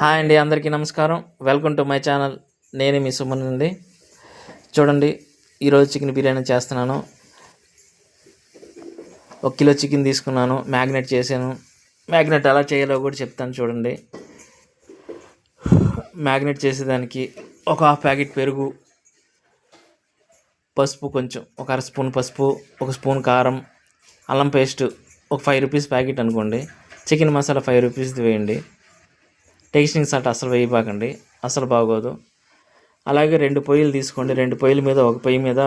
Hi అండి అందరికీ నమస్కారం. Welcome to my channel. నేను మీ సుమన్ అండి. చూడండి ఈరోజు చికెన్ బిర్యానీ చేస్తున్నాను. ఒక కిలో చికెన్ తీసుకున్నాను మ్యాగ్నెట్ చేశాను. మ్యాగ్నెట్ ఎలా చేయాలో కూడా చెప్తాను చూడండి. మ్యాగ్నెట్ చేసేదానికి ఒక హాఫ్ ప్యాకెట్ పెరుగు పసుపు కొంచెం ఒక అర స్పూన్ పసుపు ఒక స్పూన్ కారం అల్లం పేస్ట్ ఒక ఫైవ్ రూపీస్ ప్యాకెట్ అనుకోండి. చికెన్ మసాలా ఫైవ్ రూపీస్ది వేయండి. టేస్టింగ్ సాల్ట్ అసలు వేయబాకండి. అసలు బాగోదు. అలాగే రెండు పొయ్యిలు తీసుకోండి. రెండు పొయ్యిల మీద ఒక పొయ్యి మీద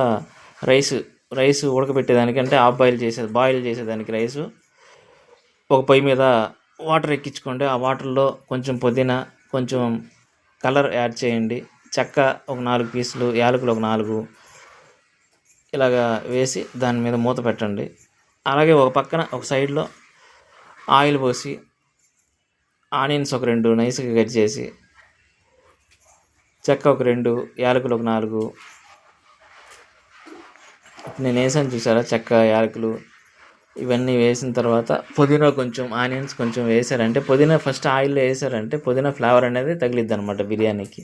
రైస్ రైస్ ఉడకబెట్టేదానికి అంటే ఆఫ్ బాయిల్ చేసేది బాయిల్ చేసేదానికి రైసు. ఒక పొయ్యి మీద వాటర్ ఎక్కించుకోండి. ఆ వాటర్లో కొంచెం పుదీనా కొంచెం కలర్ యాడ్ చేయండి. చెక్క ఒక నాలుగు పీసులు యాలకులు ఒక నాలుగు ఇలాగా వేసి దాని మీద మూత పెట్టండి. అలాగే ఒక పక్కన ఒక సైడ్లో ఆయిల్ పోసి ఆనియన్స్ ఒక రెండు నైస్గా కట్ చేసి చెక్క ఒక రెండు యాలకులు ఒక నాలుగు. నేను వేసాను చూసారా చెక్క యాలకులు ఇవన్నీ వేసిన తర్వాత పుదీనా కొంచెం ఆనియన్స్ కొంచెం వేసారంటే పుదీనా ఫస్ట్ ఆయిల్లో వేసారంటే పుదీనా ఫ్లేవర్ అనేది తగిలిద్ది అనమాట బిర్యానీకి.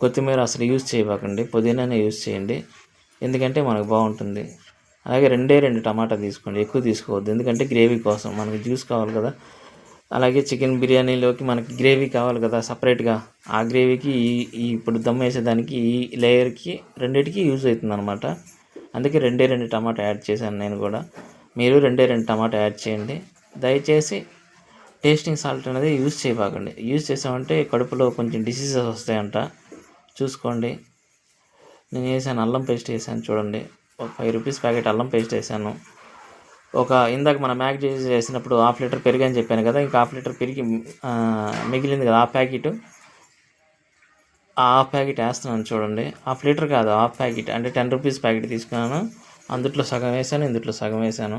కొత్తిమీర అసలు యూజ్ చేయబాకండి పుదీనానే యూజ్ చేయండి ఎందుకంటే మనకు బాగుంటుంది. అలాగే రెండే రెండు టమాటా తీసుకోండి ఎక్కువ తీసుకోవద్దు ఎందుకంటే గ్రేవీ కోసం మనకి జ్యూస్ కావాలి కదా అలాగే చికెన్ బిర్యానీలోకి మనకి గ్రేవీ కావాలి కదా సపరేట్గా. ఆ గ్రేవీకి ఈ ఇప్పుడు దమ్ వేసేదానికి ఈ లేయర్కి రెండింటికి యూజ్ అవుతుంది అనమాట అందుకే రెండే రెండు టమాటా యాడ్ చేశాను నేను కూడా. మీరు రెండే రెండు టమాటా యాడ్ చేయండి. దయచేసి టేస్టింగ్ సాల్ట్ అనేది యూజ్ చేయబాకండి. యూజ్ చేసామంటే కడుపులో కొంచెం డిసీజెస్ వస్తాయంట. చూసుకోండి. నేను వేసాను అల్లం పేస్ట్ వేసాను చూడండి. ఒక ఫైవ్ రూపీస్ ప్యాకెట్ అల్లం పేస్ట్ వేసాను. ఒక ఇందాక మనం మ్యాక్ చేసినప్పుడు హాఫ్ లీటర్ పెరుగు అని చెప్పాను కదా ఇంకా హాఫ్ లీటర్ పెరిగి మిగిలింది కదా ఆ ప్యాకెట్? ఆ హాఫ్ ప్యాకెట్ వేస్తున్నాను చూడండి. హాఫ్ లీటర్ కాదు హాఫ్ ప్యాకెట్. అంటే టెన్ రూపీస్ ప్యాకెట్ తీసుకున్నాను. అందుట్లో సగం వేసాను ఇందుట్లో సగం వేసాను.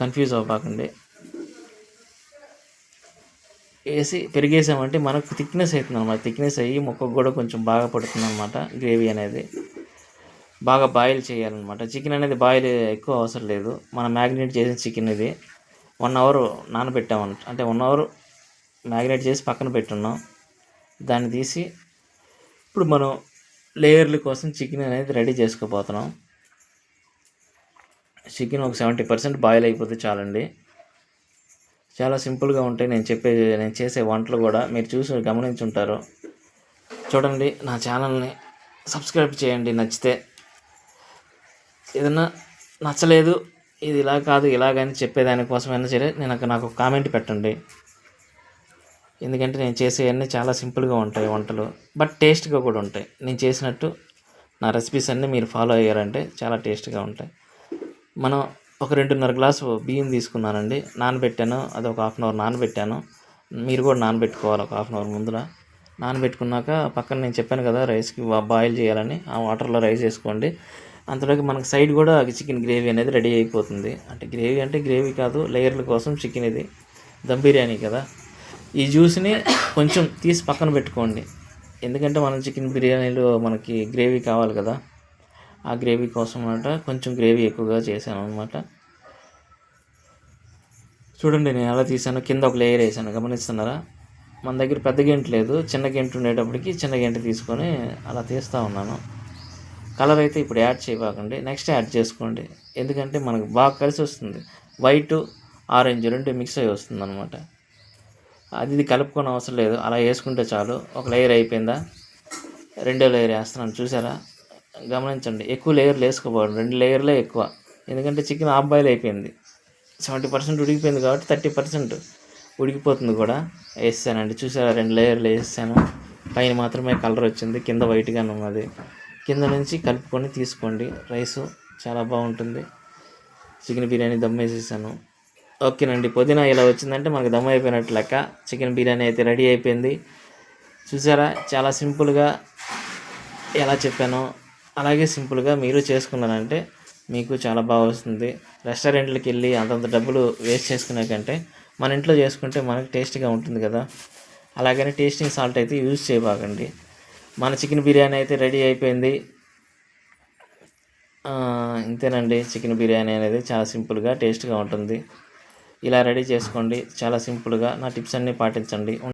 కన్ఫ్యూజ్ అవ్వకండి. వేసి పెరిగేసామంటే మనకు థిక్నెస్ అవుతుంది అనమాట థిక్నెస్ అయ్యి ముక్కకు కూడా కొంచెం బాగా పడుతుంది అనమాట గ్రేవీ అనేది. బాగా బాయిల్ చేయాలన్నమాట. చికెన్ అనేది బాయిల్ ఎక్కువ అవసరం లేదు. మనం మ్యాగ్నేట్ చేసిన చికెన్ ఇది. వన్ అవర్ నానబెట్టామన్నమాట అంటే వన్ అవర్ మ్యాగ్నేట్ చేసి పక్కన పెట్టున్నాం. దాన్ని తీసి ఇప్పుడు మనం లేయర్ల కోసం చికెన్ అనేది రెడీ చేసుకోబోతున్నాం. చికెన్ ఒక సెవెంటీ పర్సెంట్ బాయిల్ అయిపోతే చాలండి. చాలా సింపుల్గా ఉంటాయి నేను చెప్పే నేను చేసే వంటలు కూడా మీరు చూసి గమనించుంటారు. చూడండి నా ఛానల్ని సబ్స్క్రైబ్ చేయండి. నచ్చితే ఏదన్నా నచ్చలేదు ఇది ఇలా కాదు ఇలాగని చెప్పేదానికోసమైనా సరే నేను నాకు కామెంట్ పెట్టండి. ఎందుకంటే నేను చేసేవన్నీ చాలా సింపుల్గా ఉంటాయి వంటలు. బట్ టేస్ట్గా కూడా ఉంటాయి. నేను చేసినట్టు నా రెసిపీస్ అన్నీ మీరు ఫాలో అయ్యారంటే చాలా టేస్ట్గా ఉంటాయి. మనం ఒక రెండున్నర గ్లాసు బియ్యం తీసుకున్నానండి. నానబెట్టాను. అది ఒక హాఫ్ అన్ అవర్ నానబెట్టాను. మీరు కూడా నానబెట్టుకోవాలి ఒక హాఫ్ అన్ అవర్ ముందర నానబెట్టుకున్నాక పక్కన నేను చెప్పాను కదా రైస్కి బాయిల్ చేయాలని. ఆ వాటర్లో రైస్ వేసుకోండి. అంతలోకి మనకి సైడ్ కూడా చికెన్ గ్రేవీ అనేది రెడీ అయిపోతుంది. అంటే గ్రేవీ అంటే గ్రేవీ కాదు లేయర్ల కోసం చికెన్ ఇది. దమ్ బిర్యానీ కదా. ఈ జ్యూస్ని కొంచెం తీసి పక్కన పెట్టుకోండి. ఎందుకంటే మనం చికెన్ బిర్యానీలో మనకి గ్రేవీ కావాలి కదా. ఆ గ్రేవీ కోసం అనమాట కొంచెం గ్రేవీ ఎక్కువగా చేశాను అనమాట చూడండి నేను ఎలా తీసాను కింద ఒక లేయర్ వేసాను గమనిస్తున్నారా? మన దగ్గర పెద్ద గెంటు లేదు చిన్న గెంటు ఉండేటప్పటికి చిన్న గెంట తీసుకొని అలా తీస్తూ ఉన్నాను. కలర్ అయితే ఇప్పుడు యాడ్ చేయబాకండి. నెక్స్ట్ యాడ్ చేసుకోండి. ఎందుకంటే మనకు బాగా కలిసి వస్తుంది. వైట్ ఆరెంజ్ రెండు మిక్స్ అయ్యి వస్తుంది అనమాట అది ఇది కలుపుకొని అవసరం లేదు. అలా వేసుకుంటే చాలు. ఒక లేయర్ అయిపోయిందా? రెండో లేయర్ వేస్తున్నాను. చూసారా? గమనించండి. ఎక్కువ లేయర్లు వేసుకోబోదు రెండు లేయర్లే ఎక్కువ. ఎందుకంటే చికెన్ హాఫ్ బాయిల్ అయిపోయింది. సెవెంటీ పర్సెంట్ ఉడికిపోయింది కాబట్టి థర్టీ పర్సెంట్ ఉడికిపోతుంది కూడా. వేసానండి చూసారా? రెండు లేయర్లు వేసాను పైన మాత్రమే కలర్ వచ్చింది. కింద వైట్గానే ఉన్నది. కింద నుంచి కలుపుకొని తీసుకోండి. రైసు చాలా బాగుంటుంది. చికెన్ బిర్యానీ దమ్ వేసేసాను. ఓకేనండి పుదీనా ఇలా వచ్చిందంటే మనకు దమ్ అయిపోయినట్టు లెక్క. చికెన్ బిర్యానీ అయితే రెడీ అయిపోయింది. చూసారా చాలా సింపుల్గా ఎలా చెప్పానో అలాగే సింపుల్గా మీరు చేసుకున్నారంటే మీకు చాలా బాగా వస్తుంది. రెస్టారెంట్లకు వెళ్ళి అంతంత డబ్బులు వేస్ట్ చేసుకునే కంటే మన ఇంట్లో చేసుకుంటే మనకు టేస్ట్గా ఉంటుంది కదా. అలాగని టేస్టింగ్ సాల్ట్ అయితే యూజ్ చేయబాకండి. మన చికెన్ బిర్యానీ అయితే రెడీ అయిపోయింది. ఇంతేనండి చికెన్ బిర్యానీ అనేది చాలా సింపుల్గా టేస్ట్గా ఉంటుంది. ఇలా రెడీ చేసుకోండి. చాలా సింపుల్గా. నా టిప్స్ అన్నీ పాటించండి.